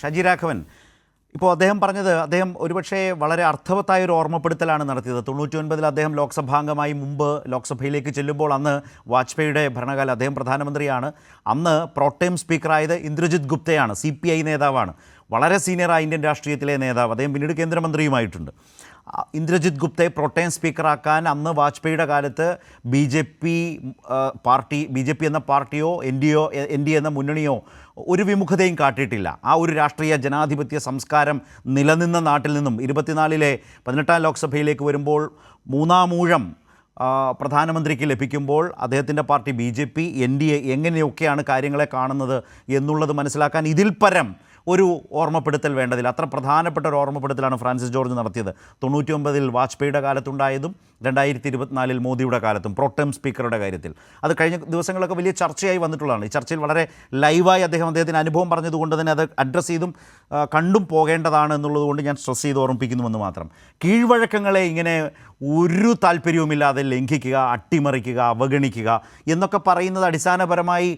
ഷജി രാഘവൻ ഇപ്പോൾ അദ്ദേഹം പറഞ്ഞത് അദ്ദേഹം ഒരുപക്ഷെ വളരെ അർത്ഥവത്തായ ഒരു ഓർമ്മപ്പെടുത്തലാണ് നടത്തിയത്. തൊണ്ണൂറ്റി ഒൻപതിൽ അദ്ദേഹം ലോക്സഭാംഗമായി മുമ്പ് ലോക്സഭയിലേക്ക് ചെല്ലുമ്പോൾ അന്ന് വാജ്പേയിയുടെ ഭരണകാലം അദ്ദേഹം പ്രധാനമന്ത്രിയാണ്. അന്ന് പ്രോട്ടേം സ്പീക്കറായത് ഇന്ദ്രജിത് ഗുപ്തയാണ് സി പി ഐ നേതാവാണ്. വളരെ സീനിയറായ ഇന്ത്യൻ രാഷ്ട്രീയത്തിലെ നേതാവ് അദ്ദേഹം പിന്നീട് കേന്ദ്രമന്ത്രിയുമായിട്ടുണ്ട്. ഇന്ദ്രജിത് ഗുപ്തയെ പ്രൊട്ടേം സ്പീക്കറാക്കാൻ അന്ന് വാജ്പേയിയുടെ കാലത്ത് B J P party B J P എന്ന പാർട്ടിയോ N D O N D എന്ന മുന്നണിയോ ഒരു വിമുഖതയും കാട്ടിയിട്ടില്ല. ആ ഒരു രാഷ്ട്രീയ ജനാധിപത്യ സംസ്കാരം നിലനിന്ന നാട്ടിൽ നിന്നും ഇരുപത്തിനാലിലെ പതിനെട്ടാം ലോക്സഭയിലേക്ക് വരുമ്പോൾ മൂന്നാമൂഴം പ്രധാനമന്ത്രിക്ക് ലഭിക്കുമ്പോൾ അദ്ദേഹത്തിന്റെ party B J P N D A എങ്ങനെയൊക്കെയാണ് കാര്യങ്ങളെ കാണുന്നത് എന്നുള്ളത് മനസ്സിലാക്കാൻ ഇതിൽ പരം ഒരു ഓർമ്മപ്പെടുത്തൽ വേണ്ടതില്ല. അത്ര പ്രധാനപ്പെട്ട ഒരു ഓർമ്മപ്പെടുത്തലാണ് ഫ്രാൻസിസ് ജോർജ് നടത്തിയത്. തൊണ്ണൂറ്റി ഒമ്പതിൽ വാജ്പേയിയുടെ കാലത്തുണ്ടായതും രണ്ടായിരത്തി ഇരുപത്തിനാലിൽ മോദിയുടെ കാലത്തും പ്രോട്ടം സ്പീക്കറുടെ കാര്യത്തിൽ. അത് കഴിഞ്ഞ ദിവസങ്ങളൊക്കെ വലിയ ചർച്ചയായി വന്നിട്ടുള്ളതാണ്. ഈ ചർച്ചയിൽ വളരെ ലൈവായി അദ്ദേഹം അദ്ദേഹത്തിന് അനുഭവം പറഞ്ഞതുകൊണ്ട് തന്നെ അത് അഡ്രസ്സ് ചെയ്തും കണ്ടും പോകേണ്ടതാണ് എന്നുള്ളതുകൊണ്ട് ഞാൻ സ്ട്രെസ് ചെയ്ത് ഓർമ്മിപ്പിക്കുന്നുവെന്ന് മാത്രം. കീഴ്വഴക്കങ്ങളെ ഇങ്ങനെ ഒരു താല്പര്യവുമില്ലാതെ ലംഘിക്കുക അട്ടിമറിക്കുക അവഗണിക്കുക എന്നൊക്കെ പറയുന്നത് അടിസ്ഥാനപരമായി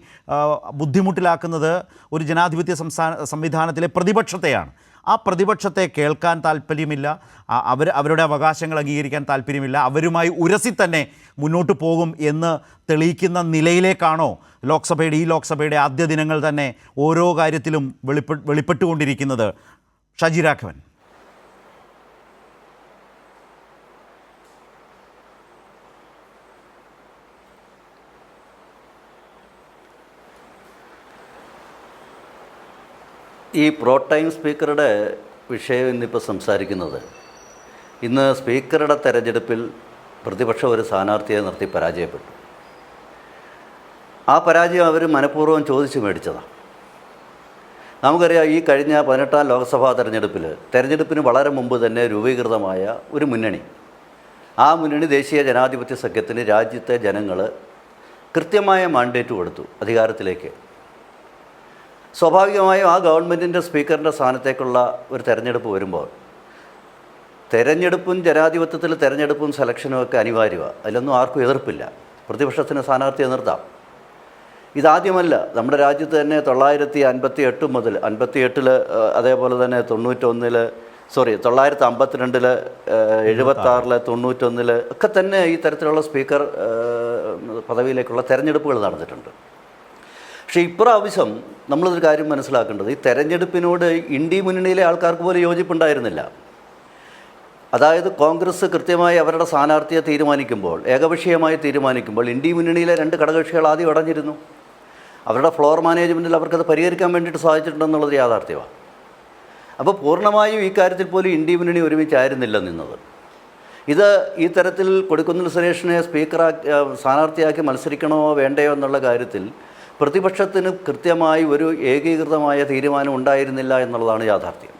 ബുദ്ധിമുട്ടിലാക്കുന്നത് ഒരു ജനാധിപത്യ സംസ്ഥാന സംവിധാനത്തിലെ പ്രതിപക്ഷത്തെയാണ്. ആ പ്രതിപക്ഷത്തെ കേൾക്കാൻ താല്പര്യമില്ല. അവർ അവരുടെ അവകാശങ്ങൾ അംഗീകരിക്കാൻ താല്പര്യമില്ല. അവരുമായി ഉരസി തന്നെ മുന്നോട്ട് പോകും എന്ന് തെളിയിക്കുന്ന നിലയിലേക്കാണോ ലോക്സഭയുടെ ഈ ലോക്സഭയുടെ ആദ്യ ദിനങ്ങൾ തന്നെ ഓരോ കാര്യത്തിലും വെളിപ്പെ വെളിപ്പെട്ടുകൊണ്ടിരിക്കുന്നത്. ഷജി രാഘവൻ. ഈ പ്രോട്ടൈം സ്പീക്കറുടെ വിഷയം ഇന്നിപ്പോൾ സംസാരിക്കുന്നത്. ഇന്ന് സ്പീക്കറുടെ തെരഞ്ഞെടുപ്പിൽ പ്രതിപക്ഷം ഒരു സ്ഥാനാർത്ഥിയെ നിർത്തി പരാജയപ്പെട്ടു. ആ പരാജയം അവർ മനഃപൂർവം ചോദിച്ചു മേടിച്ചതാണ് നമുക്കറിയാം ഈ കഴിഞ്ഞ പതിനെട്ടാം ലോക്സഭാ തെരഞ്ഞെടുപ്പിൽ തെരഞ്ഞെടുപ്പിന് വളരെ മുമ്പ് തന്നെ രൂപീകൃതമായ ഒരു മുന്നണി. ആ മുന്നണി ദേശീയ ജനാധിപത്യ സഖ്യത്തിന് രാജ്യത്തെ ജനങ്ങൾ കൃത്യമായ മാൻഡേറ്റ് കൊടുത്തു അധികാരത്തിലേക്ക്. സ്വാഭാവികമായും ആ ഗവൺമെന്റിന്റെ സ്പീക്കറിന്റെ സ്ഥാനത്തേക്കുള്ള ഒരു തെരഞ്ഞെടുപ്പ് വരുമ്പോൾ തെരഞ്ഞെടുപ്പും ജനാധിപത്യത്തിൽ തെരഞ്ഞെടുപ്പും സെലക്ഷനും ഒക്കെ അനിവാര്യമാണ് അതിലൊന്നും ആർക്കും എതിർപ്പില്ല. പ്രതിപക്ഷത്തിന് സ്ഥാനാർത്ഥിയെ നിർത്താം. ഇതാദ്യമല്ല നമ്മുടെ രാജ്യത്ത് തന്നെ തൊള്ളായിരത്തി അൻപത്തി എട്ട് മുതൽ അൻപത്തി എട്ടിൽ അതേപോലെ തന്നെ തൊണ്ണൂറ്റൊന്നിൽ സോറി തൊള്ളായിരത്തി അമ്പത്തിരണ്ടിൽ എഴുപത്താറിൽ തൊണ്ണൂറ്റൊന്നിൽ ഒക്കെ തന്നെ ഈ തരത്തിലുള്ള സ്പീക്കർ പദവിയിലേക്കുള്ള തെരഞ്ഞെടുപ്പുകൾ നടന്നിട്ടുണ്ട്. പക്ഷേ ഇപ്രാവശ്യം നമ്മളൊരു കാര്യം മനസ്സിലാക്കേണ്ടത് ഈ തെരഞ്ഞെടുപ്പിനോട് ഇന്ത്യ മുന്നണിയിലെ ആൾക്കാർക്ക് പോലും യോജിപ്പുണ്ടായിരുന്നില്ല. അതായത് കോൺഗ്രസ് കൃത്യമായി അവരുടെ സ്ഥാനാർത്ഥിയെ തീരുമാനിക്കുമ്പോൾ ഏകപക്ഷീയമായി തീരുമാനിക്കുമ്പോൾ ഇന്ത്യ മുന്നണിയിലെ രണ്ട് ഘടകകക്ഷികൾ ആദ്യം അടഞ്ഞിരുന്നു അവരുടെ ഫ്ലോർ മാനേജ്മെന്റിൽ അവർക്കത് പരിഹരിക്കാൻ വേണ്ടിയിട്ട് സാധിച്ചിട്ടുണ്ടെന്നുള്ളത് യാഥാർത്ഥ്യമാണ്. അപ്പോൾ പൂർണമായും ഈ കാര്യത്തിൽ പോലും ഇന്ത്യ മുന്നണി ഒരുമിച്ചായിരുന്നില്ല നിന്നത്. ഇത് ഈ തരത്തിൽ കൊടിക്കുന്നിൽ സുരേഷിനെ സ്പീക്കറാക്കി സ്ഥാനാർത്ഥിയാക്കി മത്സരിക്കണമോ വേണ്ടയോ എന്നുള്ള കാര്യത്തിൽ പ്രതിപക്ഷത്തിന് കൃത്യമായി ഒരു ഏകീകൃതമായ തീരുമാനം ഉണ്ടായിരുന്നില്ല എന്നുള്ളതാണ് യാഥാർത്ഥ്യം.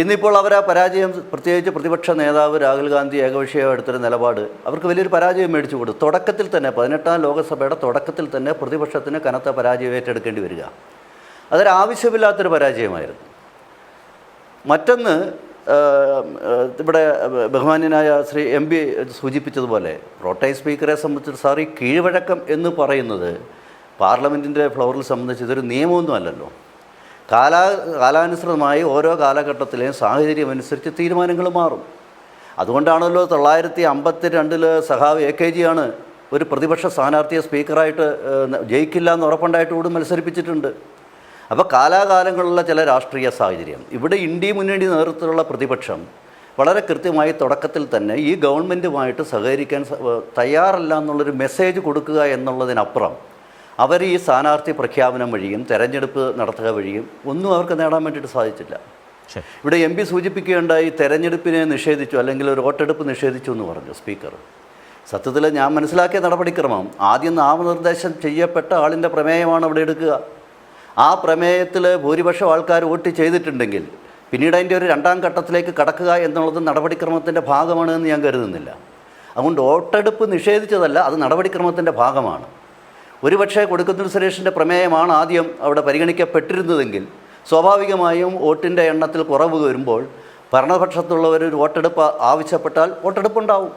ഇന്നിപ്പോൾ അവർ ആ പരാജയം പ്രത്യേകിച്ച് പ്രതിപക്ഷ നേതാവ് രാഹുൽ ഗാന്ധി ഏകപക്ഷീയം എടുത്തൊരു നിലപാട് അവർക്ക് വലിയൊരു പരാജയം മേടിച്ചു കൊടുത്തു. തുടക്കത്തിൽ തന്നെ പതിനെട്ടാം ലോകസഭയുടെ തുടക്കത്തിൽ തന്നെ പ്രതിപക്ഷത്തിന് കനത്ത പരാജയം ഏറ്റെടുക്കേണ്ടി വരിക. അതൊരു ആവശ്യമില്ലാത്തൊരു പരാജയമായിരുന്നു. മറ്റൊന്ന് ഇവിടെ ബഹുമാന്യനായ ശ്രീ എം പി സൂചിപ്പിച്ചതുപോലെ റോട്ടൈ സ്പീക്കറെ സംബന്ധിച്ച് സാർ ഈ കീഴ്വഴക്കം എന്ന് പറയുന്നത് പാർലമെന്റിന്റെ ഫ്ലോറിൽ സംബന്ധിച്ച് ഇതൊരു നിയമമൊന്നും അല്ലല്ലോ. കാലാ കാലാനുസൃതമായി ഓരോ കാലഘട്ടത്തിലെയും സാഹചര്യം അനുസരിച്ച് തീരുമാനങ്ങൾ മാറും. അതുകൊണ്ടാണല്ലോ തൊള്ളായിരത്തി അമ്പത്തി രണ്ടിൽ സഹാവ് എ കെ ജിയാണ് ഒരു പ്രതിപക്ഷ സ്ഥാനാർത്ഥിയെ സ്പീക്കറായിട്ട് ജയിക്കില്ല എന്ന് ഉറപ്പുണ്ടായിട്ട് കൂടി മത്സരിപ്പിച്ചിട്ടുണ്ട്. അപ്പോൾ കാലാകാലങ്ങളിലുള്ള ചില രാഷ്ട്രീയ സാഹചര്യം. ഇവിടെ ഇന്ത്യ മുന്നണി നേതൃത്വത്തിലുള്ള പ്രതിപക്ഷം വളരെ കൃത്യമായി തുടക്കത്തിൽ തന്നെ ഈ ഗവൺമെന്റുമായിട്ട് സഹകരിക്കാൻ തയ്യാറല്ല എന്നുള്ളൊരു മെസ്സേജ് കൊടുക്കുക എന്നുള്ളതിനപ്പുറം അവർ ഈ സ്ഥാനാർത്ഥി പ്രഖ്യാപനം വഴിയും തെരഞ്ഞെടുപ്പ് നടത്തുക വഴിയും ഒന്നും അവർക്ക് നേടാൻ വേണ്ടിയിട്ട് സാധിച്ചില്ല. ഇവിടെ എം പി സൂചിപ്പിക്കുകയുണ്ടായി തെരഞ്ഞെടുപ്പിനെ നിഷേധിച്ചു അല്ലെങ്കിൽ ഒരു വോട്ടെടുപ്പ് നിഷേധിച്ചു എന്ന് പറഞ്ഞു സ്പീക്കർ. സത്യത്തിൽ ഞാൻ മനസ്സിലാക്കിയ നടപടിക്രമം ആദ്യം നാമനിർദ്ദേശം ചെയ്യപ്പെട്ട ആളിന്റെ പ്രമേയമാണ് അവിടെ എടുക്കുക. ആ പ്രമേയത്തിൽ ഭൂരിപക്ഷം ആൾക്കാർ വോട്ട് ചെയ്തിട്ടുണ്ടെങ്കിൽ പിന്നീട് അതിന്റെ ഒരു രണ്ടാം ഘട്ടത്തിലേക്ക് കടക്കുക എന്നുള്ളത് നടപടിക്രമത്തിന്റെ ഭാഗമാണ് എന്ന് ഞാൻ കരുതുന്നില്ല. അതുകൊണ്ട് വോട്ടെടുപ്പ് നിഷേധിച്ചതല്ല അത് നടപടിക്രമത്തിന്റെ ഭാഗമാണ്. ഒരുപക്ഷെ കൊടുക്കുന്നിൽ സുരേഷിന്റെ പ്രമേയമാണ് ആദ്യം അവിടെ പരിഗണിക്കപ്പെട്ടിരുന്നതെങ്കിൽ സ്വാഭാവികമായും വോട്ടിന്റെ എണ്ണത്തിൽ കുറവ് വരുമ്പോൾ ഭരണപക്ഷത്തുള്ളവർ ഒരു വോട്ടെടുപ്പ് ആവശ്യപ്പെട്ടാൽ വോട്ടെടുപ്പ് ഉണ്ടാവും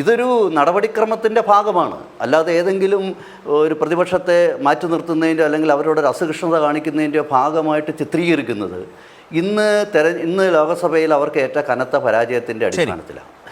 ഇതൊരു നടപടിക്രമത്തിന്റെ ഭാഗമാണ്. അല്ലാതെ ഏതെങ്കിലും ഒരു പ്രതിപക്ഷത്തെ മാറ്റി നിർത്തുന്നതിന്റെ അല്ലെങ്കിൽ അവരോട് ഒരു അസഹിഷ്ണുത കാണിക്കുന്നതിന്റെ ഭാഗമായിട്ട് ചിത്രീകരിക്കുന്നത് ഇന്ന് തെര ഇന്ന് ലോകസഭയിൽ അവർക്ക് ഏറ്റ കനത്ത പരാജയത്തിന്റെ അടിസ്ഥാനത്തിലാണ്.